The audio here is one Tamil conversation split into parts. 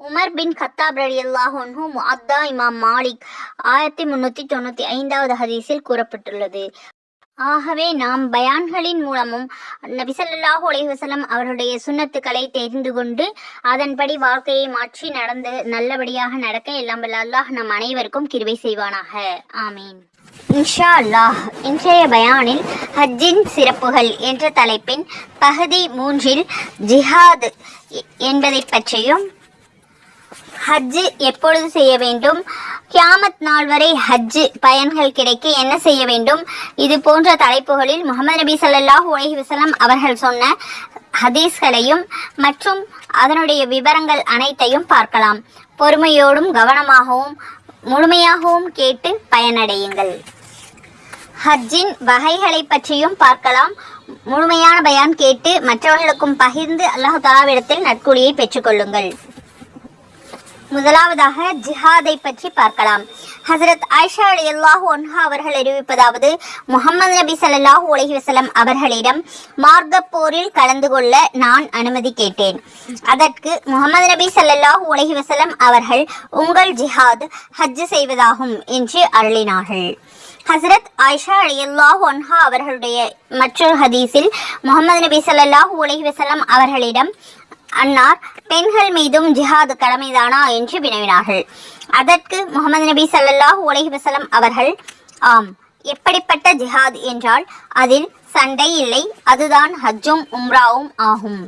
உமர் பின் கத்தாப் ரலி அல்லாஹோன்ஹு முஅத்தா இமாம் மாலிக் ஆயிரத்தி முன்னூத்தி தொண்ணூத்தி ஐந்தாவது ஹதீஸில் கூறப்பட்டுள்ளது. ஆகவே நாம் பயான்களின் மூலமும் நபிசல்லாஹு அலைவசலம் அவருடைய சுண்ணத்துக்களை தெரிந்து கொண்டு அதன்படி வாழ்க்கையை மாற்றி நடந்து நல்லபடியாக நடக்க எல்லாம் அல்லாஹ் நம் அனைவருக்கும் கிருவை செய்வானாக. ஆமீன். இன்ஷா அல்லாஹ் இன்றைய பயானில் ஹஜ்ஜின் சிறப்புகள் என்ற தலைப்பின் பகுதி மூன்றில் ஜிஹாத் என்பதை பற்றியும் ஹஜ்ஜு எப்பொழுது செய்ய வேண்டும்? கியாமத் நாள் வரை ஹஜ்ஜு பயன்கள் கிடைக்க என்ன செய்ய வேண்டும்? இது போன்ற தலைப்புகளில் முகமது நபி ஸல்லல்லாஹு உலகி வசலம் அவர்கள் சொன்ன ஹதீஸ்களையும் மற்றும் அதனுடைய விவரங்கள் அனைத்தையும் பார்க்கலாம். பொறுமையோடும் கவனமாகவும் முழுமையாகவும் கேட்டு பயனடையுங்கள். ஹஜ்ஜின் வகைகளை பற்றியும் பார்க்கலாம். முழுமையான பயான் கேட்டு மற்றவர்களுக்கும் பகிர்ந்து அல்லாஹு தலாவிடத்தில் நற்கூலியை பெற்றுக்கொள்ளுங்கள் முதலாவதாக ஜிஹாதை பற்றி பார்க்கலாம். ஹசரத் ஆயிஷா அலியல்லாஹு ஒன்ஹா அவர்கள் அறிவிப்பதாவது முகமது நபி சல்லாஹூ உலகி வசலம் அவர்களிடம் மார்க்கப் போரில் கலந்து கொள்ள நான் அனுமதி கேட்டேன். அதற்கு முகமது நபி சல்லாஹூ உலகி வசலம் அவர்கள் உங்கள் ஜிஹாத் ஹஜ் செய்வதாகும் என்று அருளினார்கள். ஹசரத் ஆயிஷா அலியல்லாஹு ஒன்ஹா அவர்களுடைய மற்றொரு ஹதீஸில் முகமது நபி சல்லாஹூ உலகி வசலம் அவர்களிடம் அன்னார் பெண்கள் மீதும் ஜிஹாது கடமைதானா என்று வினவினார்கள். அதற்கு முகமது நபி ஸல்லல்லாஹு உலகி வசலம் அவர்கள் ஆம் எப்படிப்பட்ட ஜிஹாத் என்றால் அதில் சண்டை இல்லை அதுதான் ஹஜ்ஜும் உம்ராவும் ஆகும்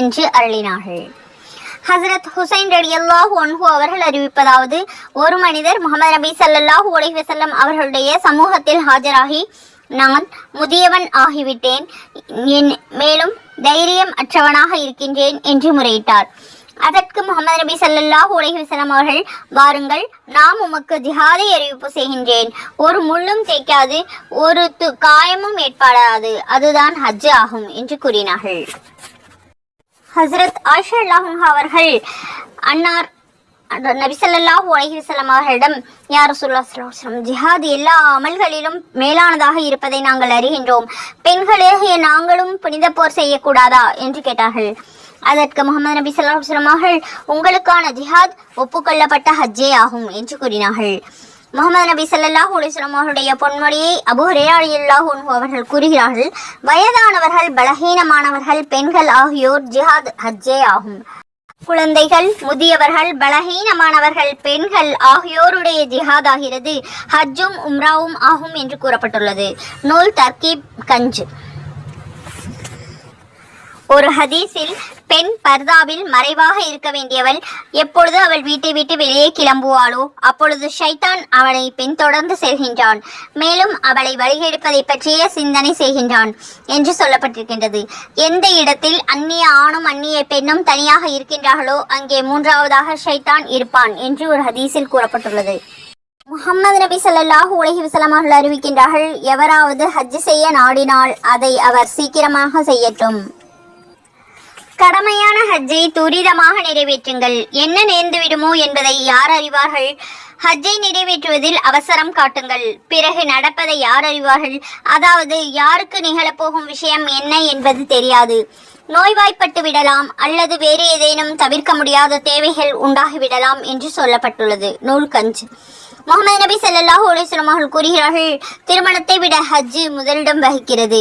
என்று அருளினார்கள். ஹசரத் ஹுசைன் ரடியல்லாஹ் ஒன்ஹு அவர்கள் அறிவிப்பதாவது ஒரு மனிதர் முகமது நபி சல்லாஹூ உலகி வசல்லம் அவர்களுடைய சமூகத்தில் ஆஜராகி நான் முதியவன் ஆகிவிட்டேன். என் மேலும் தைரியம் அற்றவனாக இருக்கின்றேன் என்று முறையிட்டார் அதற்கு முகமது நபி ஸல்லல்லாஹு அலைஹி அவர்கள் வாருங்கள் நாம் உமக்கு ஜிஹாதை அறிவிப்பு செய்கின்றேன். ஒரு முள்ளும் தேய்க்காது ஒரு து- காயமும் ஏற்படாது. அதுதான் ஹஜ் ஆகும் என்று கூறினார்கள். ஹசரத் ஆயிஷா அல்லாஹா அவர்கள் அன்னார் அந்த ஸல்லல்லாஹு அலஹிசல்லம் அவர்களிடம் யார் ரசூலுல்லாஹி ஜிஹாத் எல்லா அமல்களிலும் மேலானதாக இருப்பதை நாங்கள் அறிகின்றோம். பெண்களாகிய நாங்களும் புனித போர் செய்யக்கூடாதா? என்று கேட்டார்கள். அதற்கு முகமது நபி ஸல்லல்லாஹு அவர்கள் உங்களுக்கான ஜிஹாத் ஒப்புக்கொள்ளப்பட்ட ஹஜ்ஜே ஆகும் என்று கூறினார்கள். முகமது நபி ஸல்லல்லாஹு அலைஹி அவருடைய பொன்மொழியை அபு ஹுரைரா அவர்கள் கூறுகிறார்கள் வயதானவர்கள் பலகீனமானவர்கள் பெண்கள் ஆகியோர் ஜிஹாத் ஹஜ்ஜே ஆகும். குழந்தைகள் முதியவர்கள் பலகீனமானவர்கள் பெண்கள் ஆகியோருடைய ஜிஹாத் ஆகிறது ஹஜ்ஜும் உம்ராவும் ஆகும் என்று கூறப்பட்டுள்ளது. நூல் தர்கீப் கஞ்ச். ஒரு ஹதீஸில் பெண் பர்தாவில் மறைவாக இருக்க வேண்டியவள் எப்பொழுது அவள் வீட்டை விட்டு வெளியே கிளம்புவாளோ அப்பொழுது ஷைத்தான் அவளை பின்தொடர்ந்து செல்கின்றான். மேலும் அவளை வழிகெடுப்பதை பற்றிய சிந்தனை செய்கின்றான் என்று சொல்லப்பட்டிருக்கின்றது. எந்த இடத்தில் அந்நிய ஆணும் அந்நிய பெண்ணும் தனியாக இருக்கின்றார்களோ அங்கே மூன்றாவதாக ஷைத்தான் இருப்பான் என்று ஒரு ஹதீஸில் கூறப்பட்டுள்ளது. முகமது நபி சொல்லாஹு உலகி வஸல்லம் அவர்கள் அறிவிக்கின்றார்கள் எவராவது ஹஜ் செய்ய நாடினால் அதை அவர் சீக்கிரமாக செய்யட்டும். கடமையான ஹஜ்ஜை துரிதமாக நிறைவேற்றுங்கள். என்ன நேர்ந்துவிடுமோ என்பதை யார் அறிவார்கள்? ஹஜ்ஜை நிறைவேற்றுவதில் அவசரம் காட்டுங்கள். பிறகு நடப்பதை யார் அறிவார்கள்? அதாவது யாருக்கு நிகழப்போகும் விஷயம் என்ன என்பது தெரியாது. நோய்வாய்ப்பட்டு விடலாம் அல்லது வேறு ஏதேனும் தவிர்க்க முடியாத தேவைகள் உண்டாகிவிடலாம் என்று சொல்லப்பட்டுள்ளது. நூல் கஞ்ச். முகமது நபி ஸல்லல்லாஹு அலைஹி அவர்கள் கூறுகிறார்கள் திருமணத்தை விட ஹஜ்ஜு முதலிடம் வகிக்கிறது.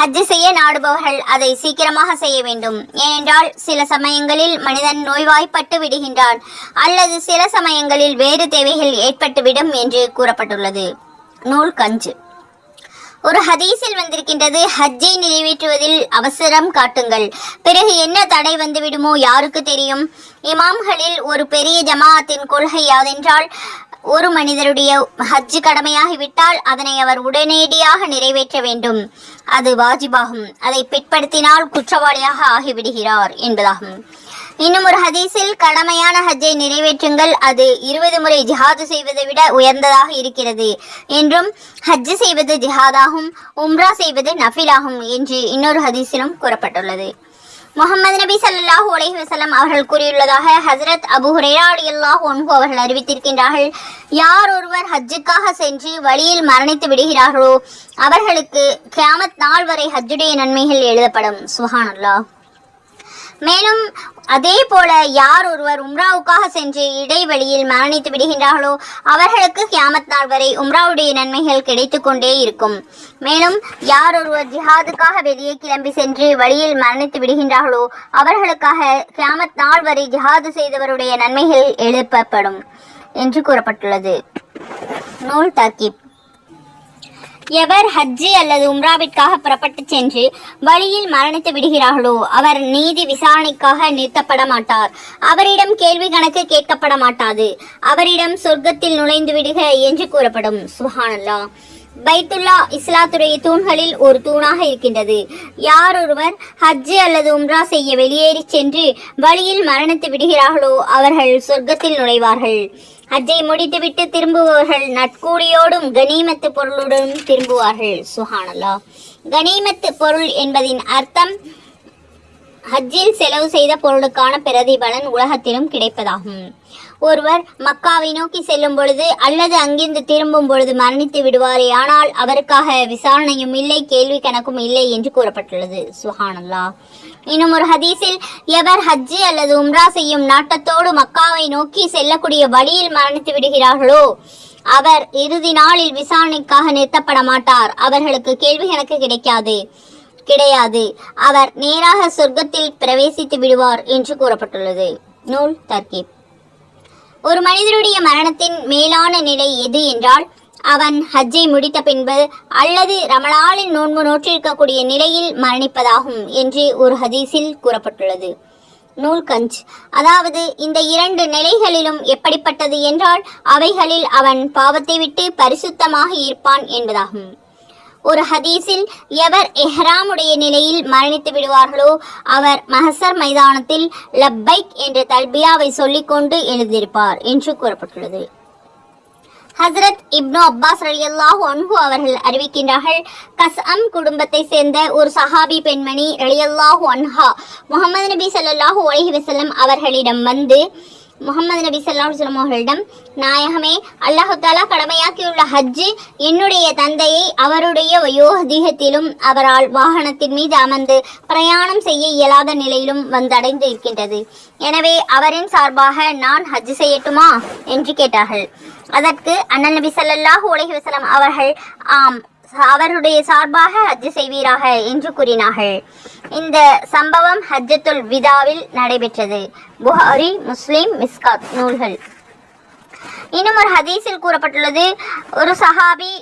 ஹஜ் செய்ய நாடுபவர்கள் அதை சீக்கிரமாக செய்ய வேண்டும். ஏனென்றால் சில சமயங்களில் மனிதன் நோய்வாய்ப்பட்டு விடுகின்றான் அல்லது சில சமயங்களில் வேறு தேவைகள் ஏற்பட்டுவிடும் என்று கூறப்பட்டுள்ளது. நூல் கஞ்சு. ஒரு ஹதீஸில் வந்திருக்கின்றது ஹஜ்ஜை நிறைவேற்றுவதில் அவசரம் காட்டுங்கள். பிறகு என்ன தடை வந்துவிடுமோ யாருக்கு தெரியும்? இமாம்களில் ஒரு பெரிய ஜமாஅத்தின் கொள்கை யாதென்றால் ஒரு மனிதருடைய ஹஜ் கடமையாகிவிட்டால் அதனை அவர் உடனடியாக நிறைவேற்ற வேண்டும். அது வாஜிபாகும். அதை பிற்படுத்தினால் குற்றவாளியாக ஆகிவிடுகிறார் என்பதாகும். இன்னும் ஒரு ஹதீஸில் கடமையான ஹஜ்ஜை நிறைவேற்றுங்கள். அது இருபது முறை ஜிஹாது செய்வதை விட உயர்ந்ததாக இருக்கிறது என்றும் ஹஜ்ஜு செய்வது ஜிஹாதாகும் உம்ரா செய்வது நஃபிலாகும் என்று இன்னொரு ஹதீஸிலும் கூறப்பட்டுள்ளது. முகமது நபி ஸல்லல்லாஹு அலஹி வசலம் அவர்கள் கூறியுள்ளதாக ஹசரத் அபு ஹுரேராடி அல்லாஹ் அன்ஹு அவர்கள் அறிவித்திருக்கின்றார்கள். யார் ஒருவர் ஹஜ்ஜுக்காக சென்று வழியில் மரணித்து விடுகிறார்களோ அவர்களுக்கு கியாமத் நாள் வரை ஹஜ்ஜுடைய நன்மைகள் எழுதப்படும். சுஹான் அல்லாஹ் மேலும் அதே போல யார் ஒருவர் உம்ராவுக்காக சென்று இடைவெளியில் மரணித்து விடுகின்றார்களோ அவர்களுக்கு கியாமத் நாள் வரை உம்ராவுடைய நன்மைகள் கிடைத்து கொண்டே இருக்கும். மேலும் யார் ஒருவர் ஜிஹாதுக்காக வெளியே கிளம்பி சென்று வழியில் மரணித்து விடுகின்றார்களோ அவர்களுக்காக கியாமத் நாள் வரை ஜிஹாது செய்தவருடைய நன்மைகள் எழுப்பப்படும் என்று கூறப்பட்டுள்ளது. நூல் தர்கிப் எவர் ஹஜ்ஜி அல்லது உம்ராவிற்காக புறப்பட்டு சென்று வழியில் மரணித்து விடுகிறார்களோ அவர் நீதி விசாரணைக்காக நிறுத்தப்பட மாட்டார். அவரிடம் கேள்வி கணக்கு கேட்கப்பட மாட்டாது. அவரிடம் சொர்க்கத்தில் நுழைந்து விடுக என்று கூறப்படும். சுஹானல்லா பைத்துல்லா இஸ்லாத்துடைய தூண்களில் ஒரு தூணாக இருக்கின்றது. யார் ஒருவர் ஹஜ்ஜு அல்லது உம்ரா செய்ய வெளியேறி சென்று வழியில் மரணித்து விடுகிறார்களோ அவர்கள் சொர்க்கத்தில் நுழைவார்கள். ஹஜ்ஜை முடித்துவிட்டு திரும்புபவர்கள் நட்கூடியோடும் கனிமத்து பொருளுடனும் திரும்புவார்கள். சுஹானல்லா. கனிமத்து பொருள் என்பதின் அர்த்தம் ஹஜ்ஜில் செலவு செய்த பொருளுக்கான பிரதிபலன் உலகத்திலும் கிடைப்பதாகும். ஒருவர் மக்காவை நோக்கி செல்லும் பொழுது அல்லது அங்கிருந்து திரும்பும் பொழுது மரணித்து விடுவாரே ஆனால் அவருக்காக விசாரணையும் இல்லை கேள்வி கணக்கும் இல்லை என்று கூறப்பட்டுள்ளது. சுஹானல்லா. இன்னும் ஒரு ஹதீஸில் எவர் ஹஜ்ஜி அல்லது உம்ரா செய்யும் நாட்டத்தோடு மக்காவை நோக்கி செல்லக்கூடிய வழியில் மரணித்து விடுகிறார்களோ அவர் இறுதி நாளில் விசாரணைக்காக நிறுத்தப்பட மாட்டார். அவர்களுக்கு கேள்வி எனக்கு கிடைக்காது. கிடையாது. அவர் நேராக சொர்க்கத்தில் பிரவேசித்து விடுவார் என்று கூறப்பட்டுள்ளது. நூல் தர்கிப். ஒரு மனிதனுடைய மரணத்தின் மேலான நிலை எது என்றால் அவன் ஹஜ்ஜை முடித்த பின்பு அல்லது ரமலாலின் நோன்பு நோற்றிருக்கக்கூடிய நிலையில் மரணிப்பதாகும் என்று ஒரு ஹதீஸில் கூறப்பட்டுள்ளது. நூல் கஞ்ச் அதாவது இந்த இரண்டு நிலைகளிலும் எப்படிப்பட்டது என்றால் அவைகளில் அவன் பாவத்தை விட்டு பரிசுத்தமாக இருப்பான் என்பதாகும். ஒரு ஹதீஸில் எவர் எஹ்ராமுடைய நிலையில் மரணித்து விடுவார்களோ அவர் மஹசர் மைதானத்தில் லப்பைக் என்ற தல்பியாவை சொல்லிக்கொண்டு எழுதியிருப்பார் என்று கூறப்பட்டுள்ளது. ஹசரத் இப்னு அப்பாஸ் ரலியல்லாஹு அன்ஹு அவர்கள் அறிவிக்கின்றார்கள் கஸ்அம் குடும்பத்தை சேர்ந்த ஒரு சஹாபி பெண்மணி ரலியல்லாஹு அன்ஹா முகமது நபி சல்லாஹூ அலைஹி வஸல்லம் அவர்களிடம் வந்து முகமது நபி ஸல்லல்லாஹு சொல்லம் அவர்களிடம் நாயகமே அல்லாஹு தாலா கடமையாக்கியுள்ள ஹஜ்ஜு என்னுடைய தந்தையை அவருடைய வயோதிகத்திலும் அவரால் வாகனத்தின் மீது அமர்ந்து பிரயாணம் செய்ய இயலாத நிலையிலும் வந்தடைந்து இருக்கின்றது எனவே அவரின் சார்பாக நான் ஹஜ் செய்யட்டுமா? என்று கேட்டார்கள். அதற்கு அண்ணன் நபி சல்லாஹூ உலகி வசலம் அவர்கள் ஆம் அவருடைய சார்பாக ஹஜ் செய்வீராக என்று கூறினார்கள். இந்த சம்பவம் ஹஜ்ஜத்துல் விதாவில் நடைபெற்றது. புகாரி முஸ்லீம் மிஸ்காத் நூல்கள். இன்னும் ஒரு ஹதீஸில் கூறப்பட்டுள்ளது ஒரு சஹாபி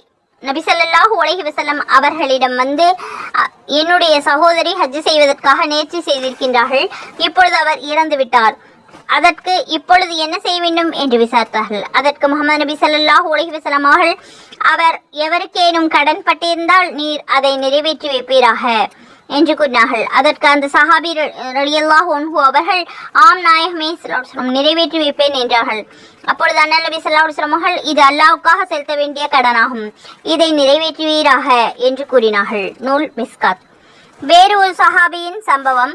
நபிசல்லாஹு உலகி வசல்லம் அவர்களிடம் வந்து என்னுடைய சகோதரி ஹஜ் செய்வதற்காக நேர்ச்சி செய்திருக்கின்றார்கள். இப்பொழுது அவர் இறந்து விட்டார் அதற்கு இப்பொழுது என்ன செய்ய வேண்டும் என்று விசாரித்தார்கள். அதற்கு முகமது நபி ஸல்லல்லாஹு உலகி வசலம் அவர்கள் அவர் எவருக்கேனும் கடன் பட்டிருந்தால் நீர் அதை நிறைவேற்றி வைப்பீராக? என்று கூறினார்கள். அதற்கு அந்த சஹாபி ரலியல்லாஹு அன்ஹு அவர்கள் ஆம் நாயகமே ஸல்லல்லாஹு நிறைவேற்றி வைப்பேன் என்றார்கள். அப்பொழுது அண்ணல் நபி ஸல்லல்லாஹு அவர்கள் இது அல்லாவுக்காக செலுத்த வேண்டிய கடனாகும். இதை நிறைவேற்றுவீராக என்று கூறினார்கள். நூல் மிஸ்காத். வேறு ஒரு சஹாபியின் சம்பவம்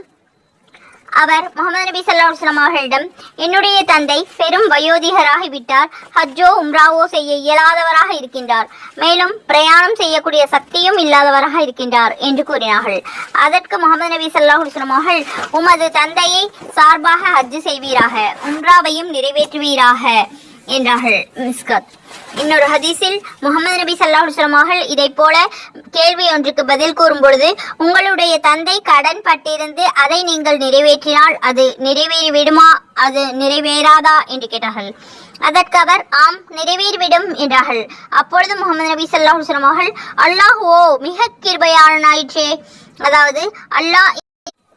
அவர் முகமது நபி ஸல்லல்லாஹு அவர்களிடம் என்னுடைய தந்தை பெரும் வயோதிகராகி விட்டார். ஹஜ்ஜோ உம்ராவோ செய்ய இயலாதவராக இருக்கின்றார். மேலும் பிரயாணம் செய்யக்கூடிய சக்தியும் இல்லாதவராக இருக்கின்றார் என்று கூறினார்கள். அதற்கு முகமது நபி ஸல்லல்லாஹு அவர்கள் உமது தந்தையை சார்பாக ஹஜ்ஜு செய்வீராக உம்ராவையும் நிறைவேற்றுவீராக. என்றார்கள். மிஸ்கத். இன்னொரு ஹதீஸில் முகமது நபி ஸல்லல்லாஹு அவர்கள் இதை போல கேள்வி ஒன்றுக்கு பதில் கூறும் பொழுது உங்களுடைய தந்தை கடன் பட்டிருந்து அதை நீங்கள் நிறைவேற்றினால் அது நிறைவேறி விடுமா அது நிறைவேறாதா? என்று கேட்டார்கள். அதற்கு அவர் ஆம் நிறைவேறிவிடும் என்றார்கள். அப்பொழுது முகமது நபி ஸல்லல்லாஹு அலைஹி அல்லாஹ் அவர்கள் மிக கிருபையாளனாயிற்றே. அதாவது அல்லாஹ்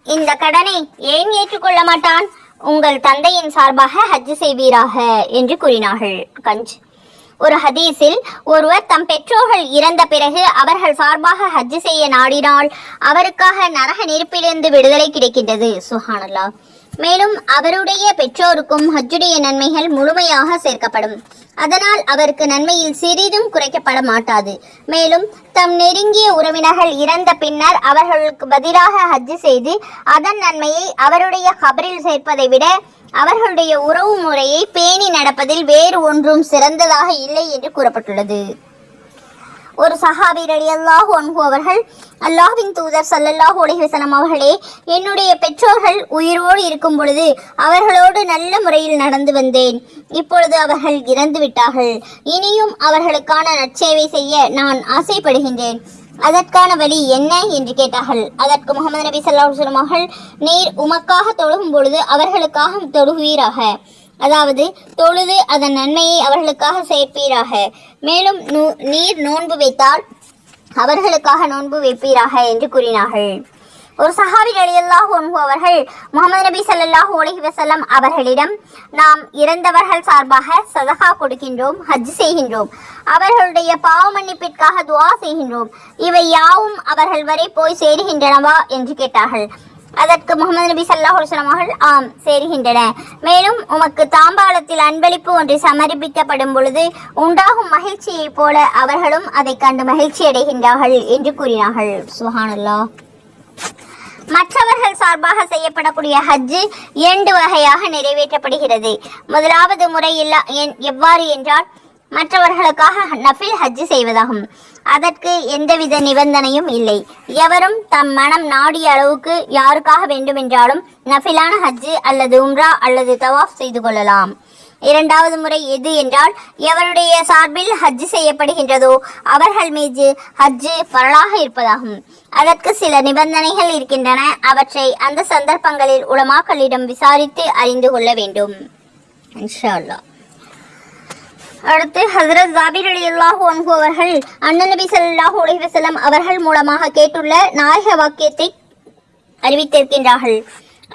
இந்த கடனை ஏன் ஏற்றுக்கொள்ள மாட்டான்? உங்கள் தந்தையின் சார்பாக ஹஜ் செய்வீராக என்று கூறினார்கள். கஞ்ச். ஒரு ஹதீஸில் ஒருவர் தம் பெற்றோர்கள் இறந்த பிறகு அவர்கள் சார்பாக ஹஜ் செய்ய நாடினால் அவருக்காக நரக நெருப்பிலிருந்து விடுதலை கிடைக்கின்றது. சுஹானல்லா மேலும் அவருடைய பெற்றோருக்கும் ஹஜ்ஜுடைய நன்மைகள் முழுமையாக சேர்க்கப்படும். அதனால் அவருக்கு நன்மையில் சிறிதும் குறைக்கப்பட மாட்டாது. மேலும் தம் நெருங்கிய உறவினர்கள் இறந்த பின்னர் அவர்களுக்கு பதிலாக ஹஜ்ஜு செய்து அதன் நன்மையை அவருடைய கபரில் சேர்ப்பதை விட அவர்களுடைய உறவு முறையை பேணி நடப்பதில் வேறு ஒன்றும் சிறந்ததாக இல்லை என்று கூறப்பட்டுள்ளது. ஒரு சஹாபி ரலியல்லாஹு அன்ஹு அவர்கள் அல்லாஹின் தூதர் சல்லல்லாஹு அலைஹி அவர்களே என்னுடைய பெற்றோர்கள் உயிரோடு இருக்கும் பொழுது அவர்களோடு நல்ல முறையில் நடந்து வந்தேன். இப்பொழுது அவர்கள் இறந்து விட்டார்கள். இனியும் அவர்களுக்கான நற்சேவை செய்ய நான் ஆசைப்படுகின்றேன். அதற்கான வழி என்ன என்று கேட்டார்கள். அதற்கு முகமது நபி ஸல்லல்லாஹு அவர்கள் நீர் உமக்காக தொழுகும் பொழுது அவர்களுக்காக தொழுகுவீராக அதாவது தொழுது அதன் நன்மையை அவர்களுக்காக சேர்ப்பீராக. மேலும் நூ- நீர் நோன்பு வைத்தால் அவர்களுக்காக நோன்பு வைப்பீராக என்று கூறினார்கள். ஒரு சஹாபி ரலியல்லாஹு ஒன்பு அவர்கள் முகமது நபி சல்லாஹ் அலைஹி வஸல்லம் அவர்களிடம் நாம் இறந்தவர்கள் சார்பாக சதகா கொடுக்கின்றோம் ஹஜ் செய்கின்றோம். அவர்களுடைய பாவ மன்னிப்பிற்காக துவா செய்கின்றோம். இவை யாவும் அவர்கள் வரை போய் சேருகின்றனவா என்று கேட்டார்கள். அதற்கு முகமது நபி ஸல்லல்லாஹு அலைஹி அவர்கள் ஆம் சேருகின்றன. மேலும் உமக்கு தாம்பாளத்தில் அன்பளிப்பு ஒன்று சமர்ப்பிக்கப்படும் பொழுது உண்டாகும் மகிழ்ச்சியைப் போல அவர்களும் அதை கண்டு மகிழ்ச்சி அடைகின்றார்கள் என்று கூறினார்கள். சுஹானல்லாஹ் மற்றவர்கள் சார்பாக செய்யப்படக்கூடிய ஹஜ்ஜு இரண்டு வகையாக நிறைவேற்றப்படுகிறது. முதலாவது முறையில் எவ்வாறு என்றால் மற்றவர்களுக்காக நஃபில் ஹஜ்ஜு செய்வதாகும். அதற்கு எந்தவித நிபந்தனையும் இல்லை. எவரும் தம் மனம் நாடிய அளவுக்கு யாருக்காக வேண்டுமென்றாலும் நஃபிலான ஹஜ்ஜு அல்லது உம்ரா அல்லது தவாஃப் செய்து கொள்ளலாம். இரண்டாவது முறை எது என்றால் எவருடைய சார்பில் ஹஜ் செய்யப்படுகின்றதோ அவர்கள் மீது ஹஜ்ஜு பரலாக இருப்பதாகும். அதற்கு சில நிபந்தனைகள் இருக்கின்றன. அவற்றை அந்த சந்தர்ப்பங்களில் உலமாக்களிடம் விசாரித்து அறிந்து கொள்ள வேண்டும். இன்ஷா அல்லாஹ். அடுத்து ஹசரத் ஜாபிர் அலியல்லாஹு அன்ஹு அவர்கள் அண்ணன் நபி சல்லாஹூ அலைஹி அவர்கள் மூலமாக கேட்டுள்ள நாயக வாக்கியத்தை அறிவித்திருக்கின்றார்கள்.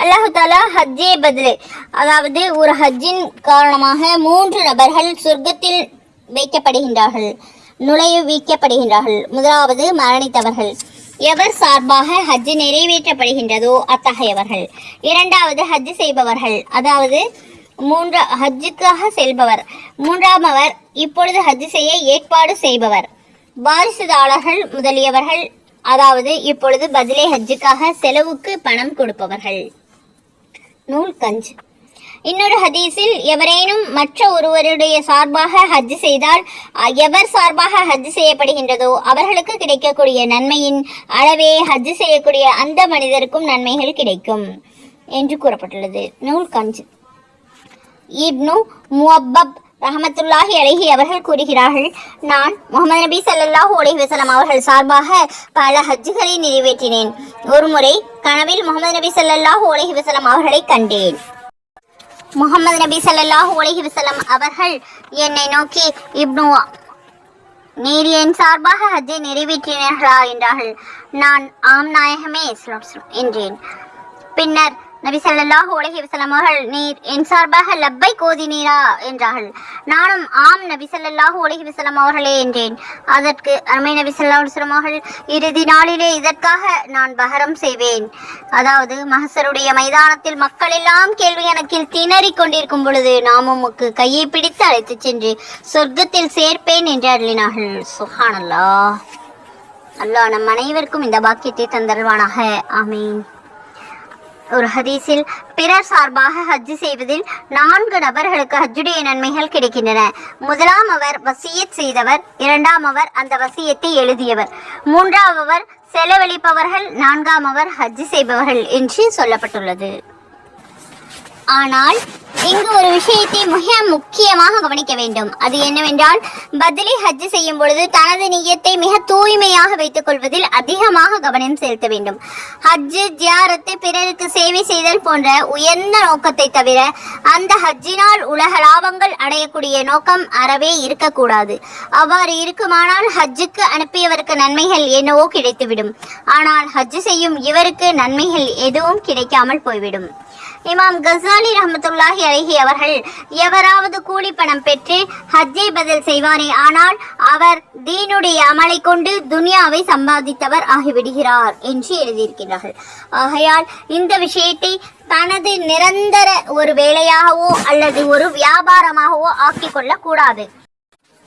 அல்லாஹு தாலா ஹஜ்ஜே பதில் அதாவது ஒரு ஹஜ்ஜின் காரணமாக மூன்று நபர்கள் சொர்க்கத்தில் வைக்கப்படுகின்றார்கள் நுழைவிக்கப்படுகின்றார்கள் முதலாவது மரணித்தவர்கள். எவர் சார்பாக ஹஜ் நிறைவேற்றப்படுகின்றதோ அத்தகையவர்கள். இரண்டாவது ஹஜ் செய்பவர்கள் அதாவது மூன்றா ஹஜ்ஜுக்காக செல்பவர். மூன்றாமவர் இப்பொழுது ஹஜ் செய்ய ஏற்பாடு செய்பவர். வாரிசுதாரர்கள் முதலியவர்கள் அதாவது இப்பொழுது பதிலே ஹஜ்ஜுக்காக செலவுக்கு பணம் கொடுப்பவர்கள். நூல் கஞ்ச். இன்னொரு ஹதீஸில் எவரேனும் மற்ற ஒருவருடைய சார்பாக ஹஜ் செய்தால் எவர் சார்பாக ஹஜ் செய்யப்படுகின்றதோ அவர்களுக்கு கிடைக்கக்கூடிய நன்மையின் அளவே ஹஜ் செய்யக்கூடிய அந்த மனிதருக்கும் நன்மைகள் கிடைக்கும் என்று கூறப்பட்டுள்ளது. நூல் கஞ்ச். இப்னு முவப்பப் ரஹமத்துல்லாஹி அழகி அவர்கள் கூறுகிறார்கள் நான் முகமது நபி சல்லாஹூ அலைஹி வசலம் அவர்கள் சார்பாக பல ஹஜ்ஜுகளை நிறைவேற்றினேன். ஒருமுறை கனவில் முகமது நபி சல்லாஹூ அலைஹி வசலம் அவர்களை கண்டேன். முகமது நபி சல்லாஹூ அலைஹி வசலம் அவர்கள் என்னை நோக்கி இப்னு நீர் என் சார்பாக ஹஜ்ஜை நிறைவேற்றினீர்களா? என்றார்கள். நான் ஆம் நாயகமே என்றேன். பின்னர் நபி சல்லாஹூ உலகி வஸல்லம் அவர்கள் நீர் என் சார்பாக லப்பை கோதினீரா? என்றார்கள். நானும் ஆம் நபி சல்லாஹூ உலகி வசலம் அவர்களே என்றேன். அதற்கு அருமை நபி ஸல்லல்லாஹு அவர்கள் இறுதி நாளிலே இதற்காக நான் பகரம் செய்வேன். அதாவது மகசருடைய மைதானத்தில் மக்கள் எல்லாம் கேள்வி கணக்கில் திணறிக் கொண்டிருக்கும் பொழுது நாம் உமக்கு கையை பிடித்து அழைத்துச் சென்று சொர்க்கத்தில் சேர்ப்பேன் என்று அருளினார்கள். சுஹானல்லா அல்லாஹ் நம் அனைவருக்கும் இந்த பாக்கியத்தை தந்தருவானாக ஆமீன். ஒரு ஹதீஸில் பிறர் சார்பாக ஹஜ் செய்வதில் நான்கு நபர்களுக்கு ஹஜ்ஜுடைய நன்மைகள் கிடைக்கின்றன. முதலாம் அவர் வசியத் செய்தவர் இரண்டாம் அவர் அந்த வசியத்தை எழுதியவர் மூன்றாமவர் செலவழிப்பவர்கள் நான்காம் அவர் ஹஜ் செய்பவர்கள் என்று சொல்லப்பட்டுள்ளது. ஆனால் இங்கு ஒரு விஷயத்தை மிக முக்கியமாக கவனிக்க வேண்டும். அது என்னவென்றால் பதிலி ஹஜ் செய்யும் பொழுது தனது நியத்தை மிக தூய்மையாக வைத்துக் கொள்வதில் அதிகமாக கவனம் செலுத்த வேண்டும். ஹஜ்ஜு ஜியாரத்து பிறருக்கு சேவை செய்தல் போன்ற உயர்ந்த நோக்கத்தை தவிர அந்த ஹஜ்ஜினால் உலக லாபங்கள் அடையக்கூடிய நோக்கம் அறவே இருக்கக்கூடாது. அவ்வாறு இருக்குமானால் ஹஜ்ஜுக்கு அனுப்பியவருக்கு நன்மைகள் என்னவோ கிடைத்துவிடும். ஆனால் ஹஜ்ஜு செய்யும் இவருக்கு நன்மைகள் எதுவும் கிடைக்காமல் போய்விடும். இமாம் கசாலி ரஹமத்துல்லாஹி அழகி அவர்கள் எவராவது கூலி பணம் பெற்று ஹஜ்ஜை பதில் செய்வாரே ஆனால் அவர் தீனுடைய அமலை கொண்டு துனியாவை சம்பாதித்தவர் ஆகிவிடுகிறார் என்று எழுதியிருக்கிறார்கள். ஆகையால் இந்த விஷயத்தை தனது நிரந்தர ஒரு வேலையாகவோ அல்லது ஒரு வியாபாரமாகவோ ஆக்கிக்கொள்ளக்கூடாது கொள்ளக்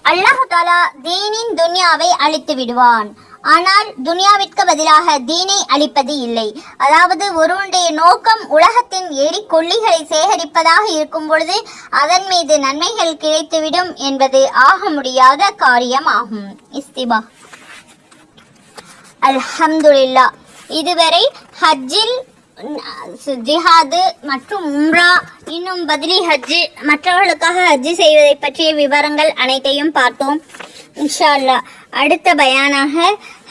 அல்லாஹு தாலா தீனின் துன்யாவை அழித்து விடுவான். ஆனால் துனியாவிற்கு பதிலாக தீனை அளிப்பது இல்லை. அதாவது ஒருவனுடைய நோக்கம் உலகத்தின் எரி கொல்லிகளை சேகரிப்பதாக இருக்கும் பொழுது அதன் மீது நன்மைகள் கிடைத்துவிடும் என்பது ஆக முடியாத காரியமாகும். இஸ்திபா. அல்ஹம்துல்லா இதுவரை ஹஜ்ஜில் ஜிஹாது மற்றும் உம்ரா இன்னும் பதிலி ஹஜ்ஜு மற்றவர்களுக்காக ஹஜ்ஜு செய்வதை பற்றிய விவரங்கள் அனைத்தையும் பார்த்தோம். இன்ஷா அல்லாஹ் அடுத்த பயானாக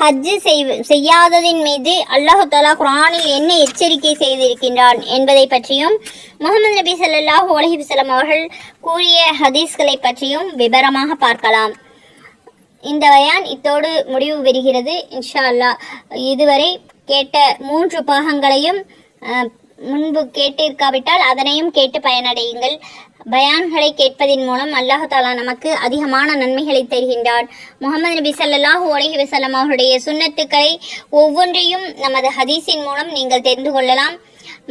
ஹஜ்ஜு செய்யாததின் மீது அல்லாஹு தாலா குரானில் என்ன எச்சரிக்கை செய்திருக்கின்றான் என்பதை பற்றியும் முகமது நபி ஸல்லல்லாஹு அலைஹி அவர்கள் கூறிய ஹதீஸ்களை பற்றியும் விவரமாக பார்க்கலாம். இந்த பயான் இத்தோடு முடிவு பெறுகிறது. இன்ஷா அல்லாஹ் இதுவரை கேட்ட மூன்று பாகங்களையும் முன்பு கேட்டிருக்காவிட்டால் அதனையும் கேட்டு பயனடையுங்கள். பயான்களை கேட்பதின் மூலம் அல்லாஹு தாலா நமக்கு அதிகமான நன்மைகளை தருகின்றார் முகமது நபி சல்லாஹூ அலஹி வசலம் அவருடைய சுண்ணத்துக்களை ஒவ்வொன்றையும் நமது ஹதீஸின் மூலம் நீங்கள் தெரிந்து கொள்ளலாம்.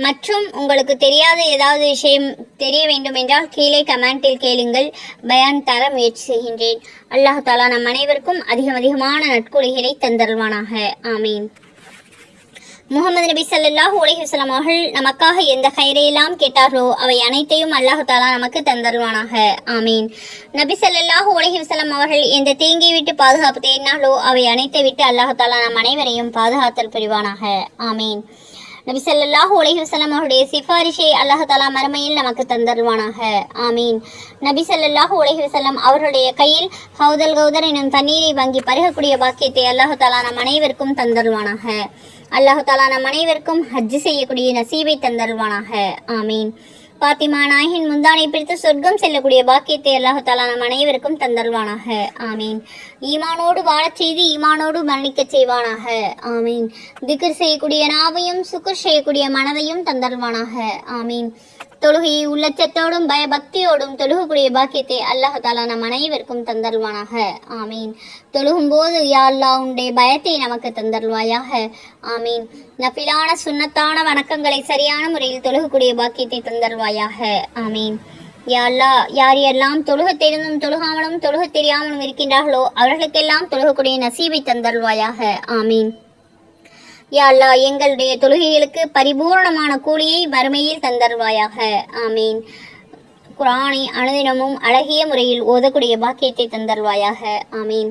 மற்றும் உங்களுக்கு தெரியாத ஏதாவது விஷயம் தெரிய வேண்டும் என்றால் கீழே கமெண்டில் கேளுங்கள். பயான் தர முயற்சி செய்கின்றேன். அல்லாஹ் தாலா நம் அனைவருக்கும் அதிகம் அதிகமான நட்கொலைகளை தந்தருவானாக ஆமீன். முகமது நபி ஸல்லல்லாஹு அலைஹி அவர்கள் நமக்காக எந்த கயிறையெல்லாம் கேட்டார்களோ அவை அனைத்தையும் அல்லாஹு தாலா நமக்கு தந்தருவானாக. ஆமீன். நபி ஸல்லல்லாஹு அலைஹி வஸல்லம் அவர்கள் எந்த தீங்கை விட்டு பாதுகாப்பு தேடினார்களோ அவை அனைத்தை விட்டு அல்லாஹு தாலா நம் அனைவரையும் பாதுகாத்தல் புரிவானாக. ஆமீன். நபி ஸல்லல்லாஹு அவருடைய சிபாரிஷை அல்லாஹ் தஆலா மறுமையில் நமக்கு தந்தருவானாக. ஆமீன். நபி ஸல்லல்லாஹு அலைஹி அவருடைய கையில் ஹவுதல் கௌதர் எனும் தண்ணீரை வாங்கி பருகக்கூடிய பாக்கியத்தை அல்லாஹ் தஆலா நம் அனைவருக்கும் தந்தருவானாக. அல்லாஹ் தஆலா நம் அனைவருக்கும் ஹஜ் செய்யக்கூடிய நசீவை தந்தருவானாக. ஆமீன். பாத்திமா நாயகின் முந்தானை பிடித்து சொர்க்கம் செல்லக்கூடிய பாக்கியத்தை அல்லாஹாலா நம் அனைவருக்கும் தந்தருவானாக ஆமீன். ஈமானோடு வாழச் செய்து ஈமானோடு மரணிக்கச் செய்வானாக. ஆமீன். திகர் செய்யக்கூடிய நாவையும் சுக்குர் செய்யக்கூடிய மனதையும் தந்தருவானாக ஆமீன். தொழுகையை உள்ளச்சத்தோடும் பயபக்தியோடும் தொழுகக்கூடிய பாக்கியத்தை அல்லாஹ் தாலா நம் அனைவருக்கும் தந்தருவானாக ஆமீன். தொழுகும் போது யாழ்லா அல்லாஹ் பயத்தை நமக்கு தந்தருவாயாக ஆமீன். நஃபிலான சுண்ணத்தான வணக்கங்களை சரியான முறையில் தொழுகக்கூடிய பாக்கியத்தை தந்தருவாயாக ஆமீன். யாழ்லா யார் எல்லாம் தொழுக தெரிந்தும் தொழுகாமலும் தொழுக தெரியாமலும் இருக்கின்றார்களோ அவர்களுக்கெல்லாம் தொழுகக்கூடிய நசீபை தந்தருவாயாக ஆமீன். யா அல்லாஹ் எங்களுடைய தொழுகைகளுக்கு பரிபூர்ணமான கூலியை வறுமையில் தந்தருவாயாக. ஆமீன். குரானை அனுதினமும் அழகிய முறையில் ஓதக்கூடிய பாக்கியத்தை தந்தருவாயாக. ஆமீன்.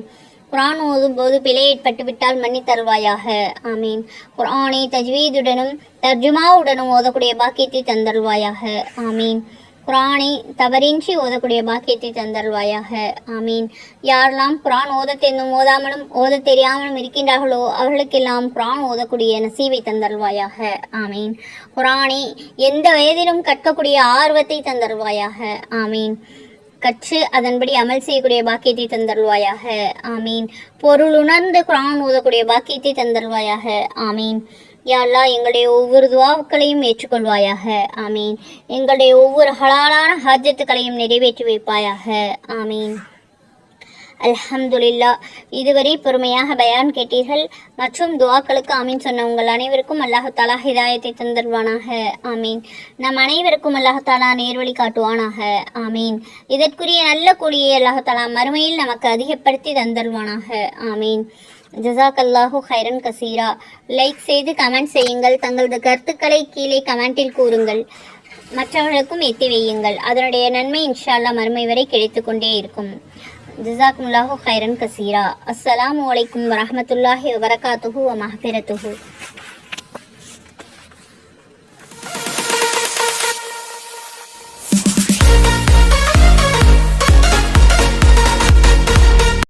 குரான் ஓதும் போது பிழை ஏற்பட்டு விட்டால் மன்னித் தருவாயாக ஆமீன். குரானை தஜ்வீதுடனும் தர்ஜுமாவுடனும் ஓதக்கூடிய பாக்கியத்தை தந்தருவாயாக. ஆமீன். குரானை தவறின்றி ஓதக்கூடிய பாக்கியத்தை தந்தருள்வாயாக. ஆமீன். யாரெல்லாம் குரான் ஓத தெரிந்தும் ஓதாமலும் ஓத தெரியாமலும் இருக்கின்றார்களோ அவர்களுக்கெல்லாம் குரான் ஓதக்கூடிய நசீவை தந்தருள்வாயாக. ஆமீன். குரானை எந்த வயதிலும் கற்கக்கூடிய ஆர்வத்தை தந்தருவாயாக ஆமீன். கற்று அதன்படி அமல் செய்யக்கூடிய பாக்கியத்தை தந்தருள்வாயாக. ஆமீன். பொருள் உணர்ந்து குரான் ஓதக்கூடிய பாக்கியத்தை தந்தருவாயாக ஆமீன். யா எங்களுடைய ஒவ்வொரு துவாக்களையும் ஏற்றுக்கொள்வாயாக. ஆமீன். எங்களுடைய ஒவ்வொரு ஹலாலான ஹாஜத்துக்களையும் நிறைவேற்றி வைப்பாயாக. ஆமீன். அல்ஹம்துலில்லா. இதுவரை பொறுமையாக பயான் கேட்டீர்கள். மற்றும் துவாக்களுக்கு ஆமீன் சொன்ன உங்கள் அனைவருக்கும் அல்லாஹாலா ஹிதாயத்தை தந்தருவானாக ஆமீன். நம் அனைவருக்கும் அல்லாஹாலா நேர்வழி காட்டுவானாக. ஆமீன். இதற்குரிய நல்ல கூலியை அல்லாஹாலா மறுமையில் நமக்கு அதிகப்படுத்தி தந்தருவானாக ஆமீன். ஜசாக் அல்லாஹு ஹைரன் கசீரா. லைக் செய்து கமெண்ட் செய்யுங்கள். தங்களது கருத்துக்களை கீழே கமெண்டில் கூறுங்கள். மற்றவர்களுக்கும் எத்தி வையுங்கள். அதனுடைய நன்மை இன்ஷா அல்லாஹ் மறுமை வரை கிடைத்து கொண்டே இருக்கும். ஜசாக்குமுல்லாஹு ஹைரன் கசீரா. அஸ்ஸலாம் அலைக்கும் வரமத்துல்லாஹி வரகாத்துஹு மஹபிரத்துஹு